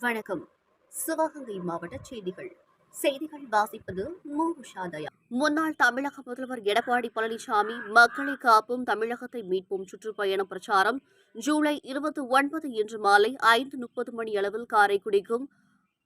வணக்கம். சிவகங்கை மாவட்ட செய்திகள். செய்திகள் வாசிப்பது முன்னாள் தமிழக முதல்வர் எடப்பாடி பழனிசாமி மக்களை காப்போம் தமிழகத்தை மீட்போம் சுற்றுப்பயண பிரச்சாரம் ஜூலை இருபத்தி ஒன்பது இன்று மாலை ஐந்து முப்பது மணி அளவில் காரைக்குடிக்கும்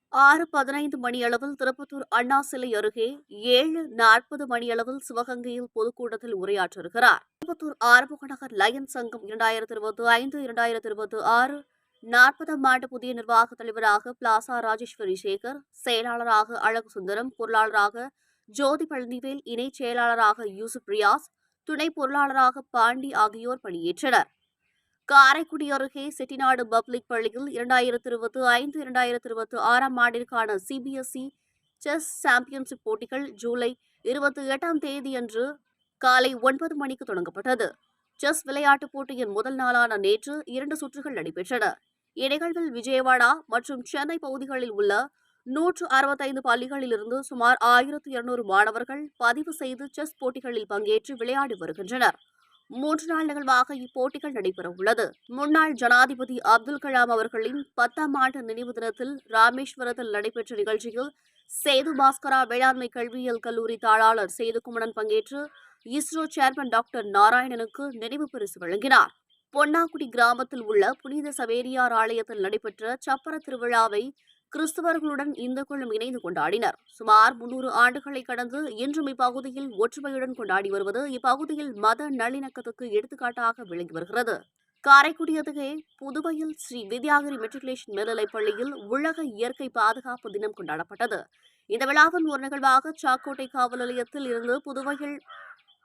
ஆறு பதினைந்து மணியளவில் திருப்பத்தூர் அண்ணா சிலை அருகே ஏழு நாற்பது மணியளவில் சிவகங்கையில் பொதுக்கூட்டத்தில் உரையாற்றுகிறார். திருப்பத்தூர் ஆறுமுக லயன் சங்கம் இரண்டாயிரத்தி இருபத்தி ஐந்து இரண்டாயிரத்தி இருபத்தி ஆறு நாற்பதாம் ஆண்டு புதிய நிர்வாக தலைவராக பிளாசா ராஜேஸ்வரி சேகர் செயலாளராக அழகு சுந்தரம் பொருளாளராக ஜோதி பழனிவேல் இணை செயலாளராக யூசுப் ரியாஸ் துணை பொருளாளராக பாண்டி ஆகியோர் பணியேற்றனர். காரைக்குடி அருகே செட்டிநாடு பப்ளிக் பள்ளியில் இரண்டாயிரத்தி இருபத்தி ஐந்து இரண்டாயிரத்தி இருபத்தி ஆறாம் ஆண்டிற்கான சிபிஎஸ்இ செஸ் சாம்பியன்ஷிப் போட்டிகள் ஜூலை இருபத்தி எட்டாம் தேதியன்று காலை ஒன்பது மணிக்கு தொடங்கப்பட்டது. செஸ் விளையாட்டுப் போட்டியின் முதல் நாளான நேற்று இரண்டு சுற்றுகள் நடைபெற்றன. இந்நிகழ்வில் விஜயவாடா மற்றும் சென்னை பகுதிகளில் உள்ள நூற்று அறுபத்தைந்து பள்ளிகளிலிருந்து சுமார் ஆயிரத்து இருநூறு மாணவர்கள் பதிவு செய்து செஸ் போட்டிகளில் பங்கேற்று விளையாடி வருகின்றனர். மூன்று நாள் நிகழ்வாக இப்போட்டிகள் நடைபெறவுள்ளது முன்னாள் ஜனாதிபதி அப்துல் கலாம் அவர்களின் பத்தாம் ஆண்டு நினைவு தினத்தில் ராமேஸ்வரத்தில் நடைபெற்ற நிகழ்ச்சியில் சேது பாஸ்கரா வேளாண்மை கல்வியியல் கல்லூரி தாளாளர் சேதுகுமணன் பங்கேற்று இஸ்ரோ சேர்மன் டாக்டர் நாராயணனுக்கு நினைவு பரிசு வழங்கினார். பொன்னாக்குடி கிராமத்தில் உள்ள புனித சவேரியார் ஆலயத்தில் நடைபெற்ற சப்பர திருவிழாவை கிறிஸ்தவர்களுடன் இந்துக்களும் இணைந்து கொண்டாடினர். சுமார் முன்னூறு ஆண்டுகளை கடந்து இன்றும் இப்பகுதியில் ஒற்றுமையுடன் கொண்டாடி வருவது இப்பகுதியில் மத நல்லிணக்கத்துக்கு எடுத்துக்காட்டாக விளங்கி வருகிறது. காரைக்குடி அருகே புதுவையில் ஸ்ரீ வித்யாகிரி மெட்ரிகுலேஷன் மேல்நிலைப் பள்ளியில் உலக இயற்கை பாதுகாப்பு தினம் கொண்டாடப்பட்டது. இந்த விழாவின் ஒரு நிகழ்வாக சாக்கோட்டை காவல் நிலையத்தில் இருந்து புதுவையில்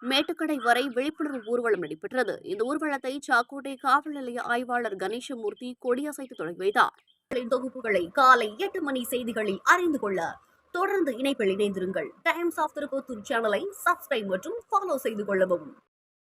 மேட்டுக்கடை வரை விழிப்புணர்வு ஊர்வலம் நடைபெற்றது. இந்த ஊர்வலத்தை சாக்கோட்டை காவல் நிலைய ஆய்வாளர் கணேசமூர்த்தி கொடியசைத்து தொடங்கி வைத்தார். தொகுப்புகளை காலை எட்டு மணி செய்திகளில் அறிந்து கொள்ள தொடர்ந்து இணைப்பில் இணைந்திருங்கள். டைம்ஸ் ஆஃப் திருப்பத்தூர் சேனலை சப்ஸ்கிரைப் மற்றும் ஃபாலோ செய்து கொள்ளவும்.